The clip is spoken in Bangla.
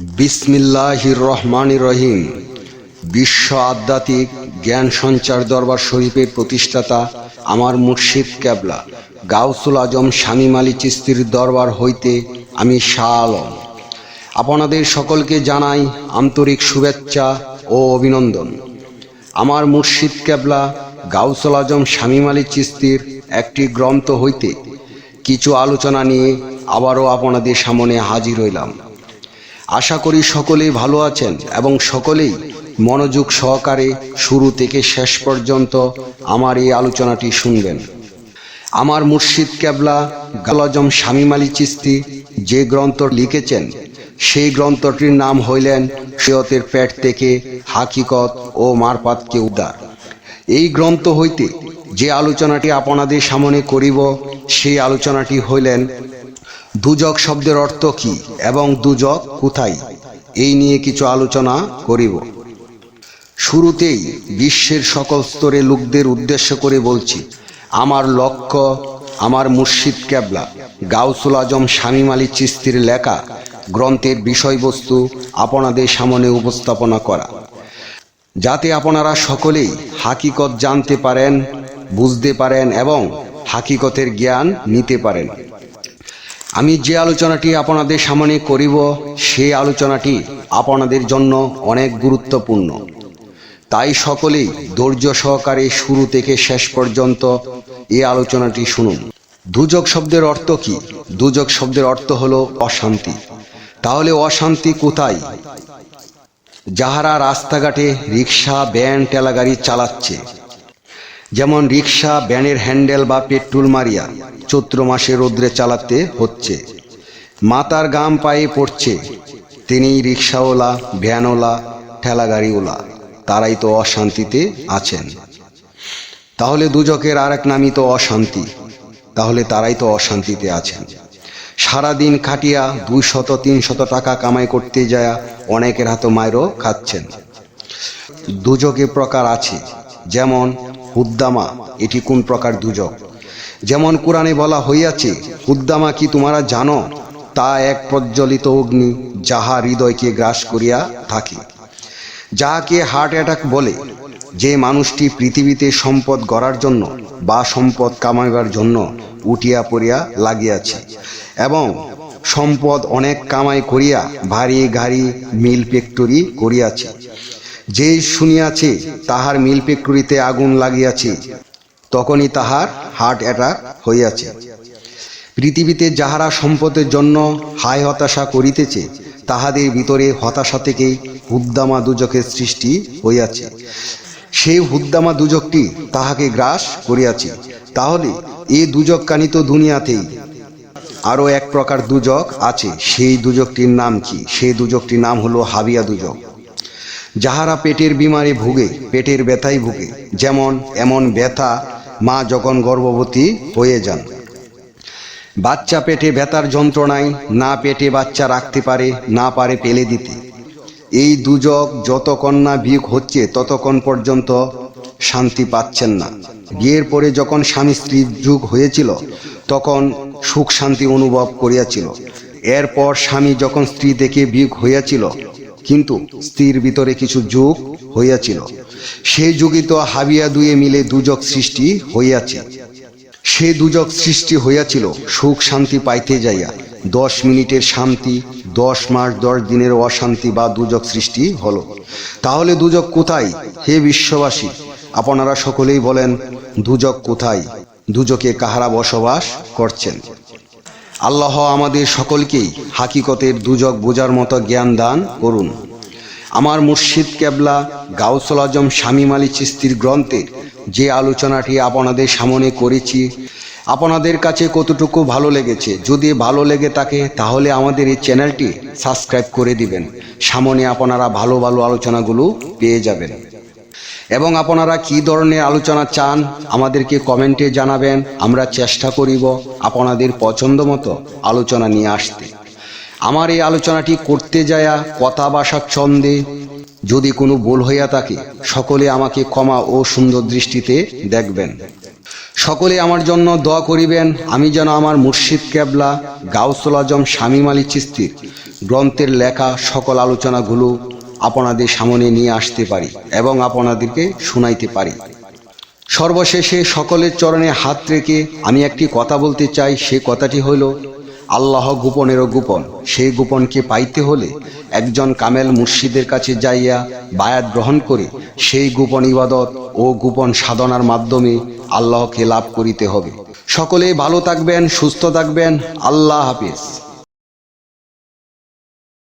বিসমিল্লাহির রহমান রহিম। বিশ্ব আধ্যাত্মিক জ্ঞান সঞ্চার দরবার শরীফের প্রতিষ্ঠাতা আমার মুর্শিদ ক্যাবলা, গাউসুল আজম শামীম আলী চিস্তির দরবার হইতে আমি শাহ আলম আপনাদের সকলকে জানাই আন্তরিক শুভেচ্ছা ও অভিনন্দন। আমার মুর্শিদ ক্যাবলা, গাউসুল আজম শামীম আলী চিস্তির একটি গ্রন্থ হইতে কিছু আলোচনা নিয়ে আবারও আপনাদের সামনে হাজির হইলাম। আশা করি সকলেই ভালো আছেন এবং সকলেই মনোযোগ সহকারে শুরু থেকে শেষ পর্যন্ত আমার এই আলোচনাটি শুনবেন। আমার মুর্শিদ কেবলা গালাজম শামীম চিস্তি যে গ্রন্থ লিখেছেন, সেই গ্রন্থটির নাম হইলেন সৈয়তের পেট থেকে হাকিকত ও মারপাতকে উদ্ধার। এই গ্রন্থ হইতে যে আলোচনাটি আপনাদের সামনে করিব, সেই আলোচনাটি হইলেন দুজক শব্দের অর্থ কি এবং দুজক কোথায়? এই নিয়ে কিছু আলোচনা করিব। শুরুতেই বিশ্বের সকল স্তরে লোকদের উদ্দেশ্য করে বলছি, আমার লক্ষ্য আমার মুর্শিদ ক্যাবলা, গাউসুল আজম শামীম আলী চিস্তির লেখা গ্রন্থের বিষয়বস্তু আপনাদের সামনে উপস্থাপনা করা। যাতে আপনারা সকলেই হাকিকত জানতে পারেন, বুঝতে পারেন এবং হাকিকতের জ্ঞান নিতে পারেন। আমি যে আলোচনাটি আপনাদের সামনে করিব সেই আলোচনাটি আপনাদের জন্য অনেক গুরুত্বপূর্ণ। তাই সকলেই ধৈর্য সহকারে শুরু থেকে শেষ পর্যন্ত এই আলোচনাটি শুনুন। দুজক শব্দের অর্থ কি? দুজক শব্দের অর্থ হলো অশান্তি। তাহলে অশান্তি কোথায়? যাহারা রাস্তাঘাটে রিক্সা, ভ্যান টেলাগাড়ি চালাচ্ছে যেমন রিক্সা ভ্যানের হ্যান্ডেল বা পেট্রোল মারিয়া, চৈত্র মাসে রোদ্রে চালাতে হচ্ছে। মাতার গাম পায়ে পড়ছে। তিনি রিক্সাওয়ালা ভ্যানওয়ালা, ঠেলাগাড়িওয়ালা। তারাই তো অশান্তিতে আছেন। তাহলে দুজকের আর এক নামই তো অশান্তি। তাহলে তারাই তো অশান্তিতে আছেন। সারাদিন খাটিয়া দুই শত, তিন শত টাকা কামাই করতে যায় অনেকের হাতে মায়েরও খাচ্ছেন। দুজকে প্রকার আছে। যেমন হুদ্দামা, এটি কোন প্রকার দুজক? যেমন কোরআনে বলা হইয়াছে, হুদ্দামা কি তোমরা জানো? তা এক প্রজ্বলিত অগ্নি, যাহা হৃদয়কে গ্রাস করিয়া থাকে। যাহাকে হার্ট অ্যাটাক বলে, যে মানুষটি পৃথিবীতে সম্পদ গড়ার জন্য বা সম্পদ কামাইবার জন্য উঠিয়া পড়িয়া লাগিয়াছে এবং সম্পদ অনেক কামাই করিয়া ভারী গাড়ি মিল ফ্যাক্টরি করিয়াছে। যে শুনিয়াছে, তাহার মিল ফ্যাক্টরিতে আগুন লাগিয়াছে, তখনই তাহার হার্ট অ্যাটাক হইয়াছে। পৃথিবীতে যাহারা সম্পদের জন্য হায় হতাশা করিতেছে, তাহাদের ভিতরে হতাশা থেকেই হুদ্দামা দুজকের সৃষ্টি হইয়াছে। সেই হুদ্দামা দুজকটি তাহাকে গ্রাস করিয়াছে। তাহলে এ দুজক কানিত দুনিয়াতেই আরও এক প্রকার দুজক আছে। সেই দুজকটির নাম কি? সেই দুজকটির নাম হলো হাবিয়া দুজক। যাহারা পেটের বিমারে ভুগে, পেটের ব্যথায় ভুগে, যেমন এমন ব্যথা মা যখন গর্ভবতী হয়ে যান। বাচ্চা পেটে ব্যথার যন্ত্রণায় না পেটে বাচ্চা রাখতে পারে, না পারে পেলে দিতে। এই দুজক যতক্ষণ না বিয়োগ হচ্ছে, ততক্ষণ পর্যন্ত শান্তি পাচ্ছেন না। বিয়ের পরে যখন স্বামী স্ত্রীর যুগ হয়েছিল, তখন সুখ শান্তি অনুভব করিয়াছিল। এরপর স্বামী যখন স্ত্রী দেখে বিয়োগ হইয়াছিল কিন্তু স্ত্রীর ভিতরে কিছু যুগ হইয়াছিল। সেই যুগই তো হাবিয়া দুয়ে মিলে দুজক সৃষ্টি হইয়াছে। সে দুজক সৃষ্টি হইয়াছিল সুখ শান্তি পাইতে যাইয়া। দশ মিনিটের শান্তি, দশ মাস, দশ দিনের অশান্তি বা দুজক সৃষ্টি হলো। তাহলে দুজক কোথায়? হে বিশ্ববাসী, আপনারা সকলেই বলেন, দুজক কোথায়? দুজকে কাহারা বসবাস করছেন? আল্লাহ আমাদের সকলকেই হাকিকতের দুজক বোঝার মতো জ্ঞান দান করুন। আমার মুর্শিদ কেবলা গাউসল আজম শামীম আলী চিস্তির গ্রন্থের যে আলোচনাটি আপনাদের সামনে করেছি, আপনাদের কাছে কতটুকু ভালো লেগেছে, যদি ভালো লেগে থাকে তাহলে আমাদের এই চ্যানেলটি সাবস্ক্রাইব করে দিবেন। সামনে আপনারা ভালো ভালো আলোচনাগুলো পেয়ে যাবেন। এবং আপনারা কি ধরনের আলোচনা চান, আমাদেরকে কমেন্টে জানাবেন, আমরা চেষ্টা করিব আপনাদের পছন্দ মতো আলোচনা নিয়ে আসতে। আমার এই আলোচনাটি করতে যায়া কথা বাসার ছন্দে, যদি কোনো ভুল হইয়া থাকে, সকলে আমাকে ক্ষমা ও সুন্দর দৃষ্টিতে দেখবেন। সকলে আমার জন্য দোয়া করিবেন, আমি যেন আমার মুর্শিদ কেবলা, গাউসুল আজম শামীম আলী চিস্তির গ্রন্থের লেখা সকল আলোচনাগুলো আপনাদের সামনে নিয়ে আসতে পারি এবং আপনাদেরকে শোনাইতে পারি। সর্বশেষে সকলের চরণে হাত রেখে আমি একটি কথা বলতে চাই, সে কথাটি হলো আল্লাহ গোপনেরও গোপন। সেই গোপনকে পাইতে হলে একজন কামেল মুর্শিদের কাছে যাইয়া বায়াত গ্রহণ করে সেই গোপন ইবাদত ও গোপন সাধনার মাধ্যমে আল্লাহকে লাভ করিতে হবে। সকলে ভালো থাকবেন, সুস্থ থাকবেন। আল্লাহ হাফিজ।